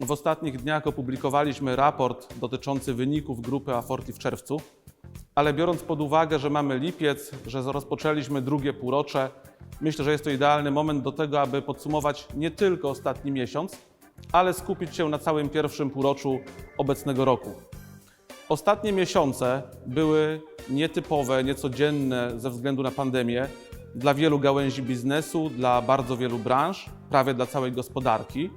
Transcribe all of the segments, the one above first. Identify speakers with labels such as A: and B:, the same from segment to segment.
A: W ostatnich dniach opublikowaliśmy raport dotyczący wyników grupy Aforti w czerwcu, ale biorąc pod uwagę, że mamy lipiec, że rozpoczęliśmy drugie półrocze, myślę, że jest to idealny moment do tego, aby podsumować nie tylko ostatni miesiąc, ale skupić się na całym pierwszym półroczu obecnego roku. Ostatnie miesiące były nietypowe, niecodzienne ze względu na pandemię dla wielu gałęzi biznesu, dla bardzo wielu branż, prawie dla całej gospodarki.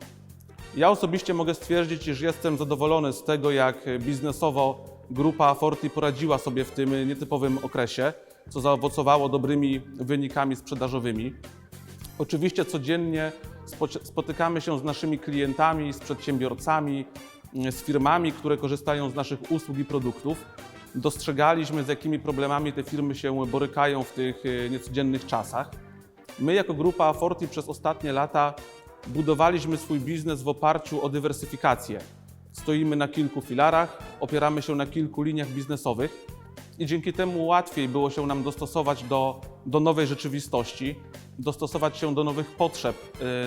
A: Ja osobiście mogę stwierdzić, iż jestem zadowolony z tego, jak biznesowo grupa Forti poradziła sobie w tym nietypowym okresie, co zaowocowało dobrymi wynikami sprzedażowymi. Oczywiście codziennie spo- spotykamy się z naszymi klientami, z przedsiębiorcami, z firmami, które korzystają z naszych usług i produktów. Dostrzegaliśmy, z jakimi problemami te firmy się borykają w tych e, niecodziennych czasach. My, jako grupa Forti, przez ostatnie lata budowaliśmy swój biznes w oparciu o dywersyfikację. Stoimy na kilku filarach, opieramy się na kilku liniach biznesowych i dzięki temu łatwiej było się nam dostosować do, do nowej rzeczywistości, dostosować się do nowych potrzeb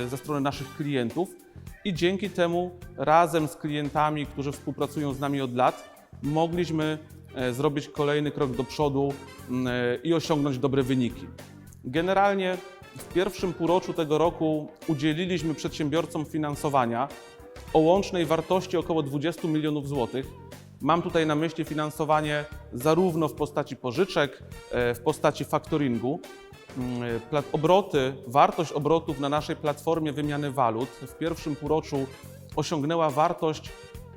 A: e, ze strony naszych klientów i dzięki temu razem z klientami, którzy współpracują z nami od lat, mogliśmy e, zrobić kolejny krok do przodu e, i osiągnąć dobre wyniki. Generalnie w pierwszym półroczu tego roku udzieliliśmy przedsiębiorcom finansowania o łącznej wartości około 20 milionów złotych. Mam tutaj na myśli finansowanie zarówno w postaci pożyczek, e, w postaci faktoringu. Mm, e, Obroty, wartość obrotów na naszej platformie wymiany walut w pierwszym półroczu osiągnęła wartość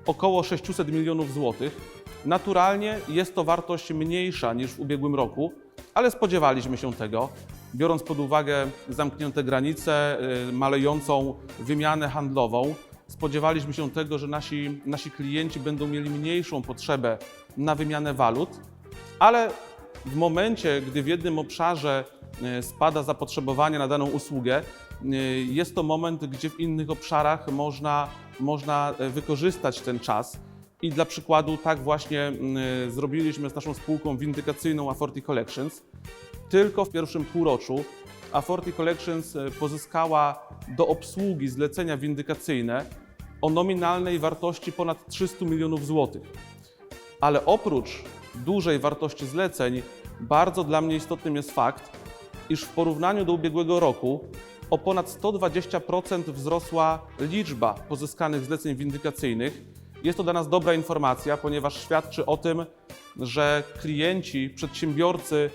A: około 600 milionów złotych. Naturalnie jest to wartość mniejsza niż w ubiegłym roku, ale spodziewaliśmy się tego, biorąc pod uwagę zamknięte granice, y, malejącą wymianę handlową. Spodziewaliśmy się tego, że nasi, nasi klienci będą mieli mniejszą potrzebę na wymianę walut, ale w momencie, gdy w jednym obszarze y, spada zapotrzebowanie na daną usługę, y, jest to moment, gdzie w innych obszarach można, można e, wykorzystać ten czas. I dla przykładu tak właśnie zrobiliśmy z naszą spółką windykacyjną Aforti Collections. Tylko w pierwszym półroczu Aforti Collections y, pozyskała do obsługi zlecenia windykacyjne o nominalnej wartości ponad 300 milionów złotych. Ale oprócz dużej wartości zleceń, bardzo dla mnie istotnym jest fakt, iż w porównaniu do ubiegłego roku o ponad 120% wzrosła liczba pozyskanych zleceń windykacyjnych. Jest to dla nas dobra informacja, ponieważ świadczy o tym, że klienci, przedsiębiorcy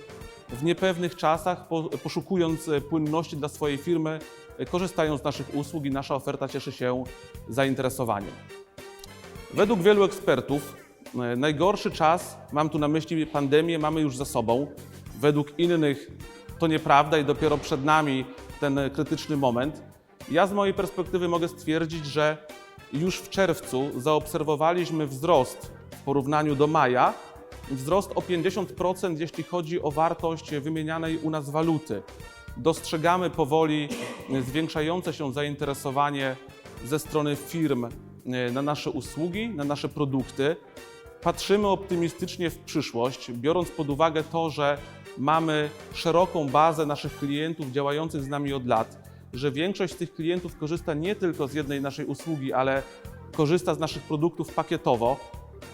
A: w niepewnych czasach, po- poszukując e, płynności dla swojej firmy, e, korzystają z naszych usług i nasza oferta cieszy się zainteresowaniem. Według wielu ekspertów e, najgorszy czas, mam tu na myśli pandemię, mamy już za sobą. Według innych to nieprawda i dopiero przed nami ten krytyczny moment. Ja z mojej perspektywy mogę stwierdzić, że już w czerwcu zaobserwowaliśmy wzrost w porównaniu do maja, wzrost o 50%, jeśli chodzi o wartość wymienianej u nas waluty. Dostrzegamy powoli zwiększające się zainteresowanie ze strony firm e, na nasze usługi, na nasze produkty. Patrzymy optymistycznie w przyszłość, biorąc pod uwagę to, że mamy szeroką bazę naszych klientów działających z nami od lat, że większość z tych klientów korzysta nie tylko z jednej naszej usługi, ale korzysta z naszych produktów pakietowo.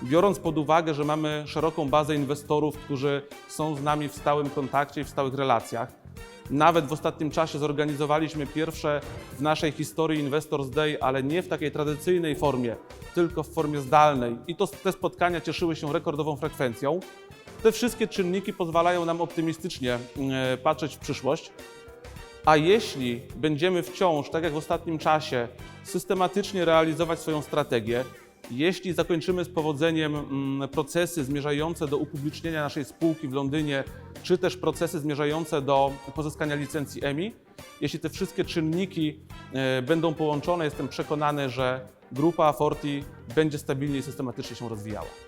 A: Biorąc pod uwagę, że mamy szeroką bazę inwestorów, którzy są z nami w stałym kontakcie i w stałych relacjach, nawet w ostatnim czasie zorganizowaliśmy pierwsze w naszej historii Investors Day, ale nie w takiej tradycyjnej formie, tylko w formie zdalnej. I to, te spotkania cieszyły się rekordową frekwencją. Te wszystkie czynniki pozwalają nam optymistycznie e, patrzeć w przyszłość. A jeśli będziemy wciąż, tak jak w ostatnim czasie, systematycznie realizować swoją strategię, jeśli zakończymy z powodzeniem mm, procesy zmierzające do upublicznienia naszej spółki w Londynie, czy też procesy zmierzające do pozyskania licencji EMI, jeśli te wszystkie czynniki e, będą połączone, jestem przekonany, że grupa Forti będzie stabilnie i systematycznie się rozwijała.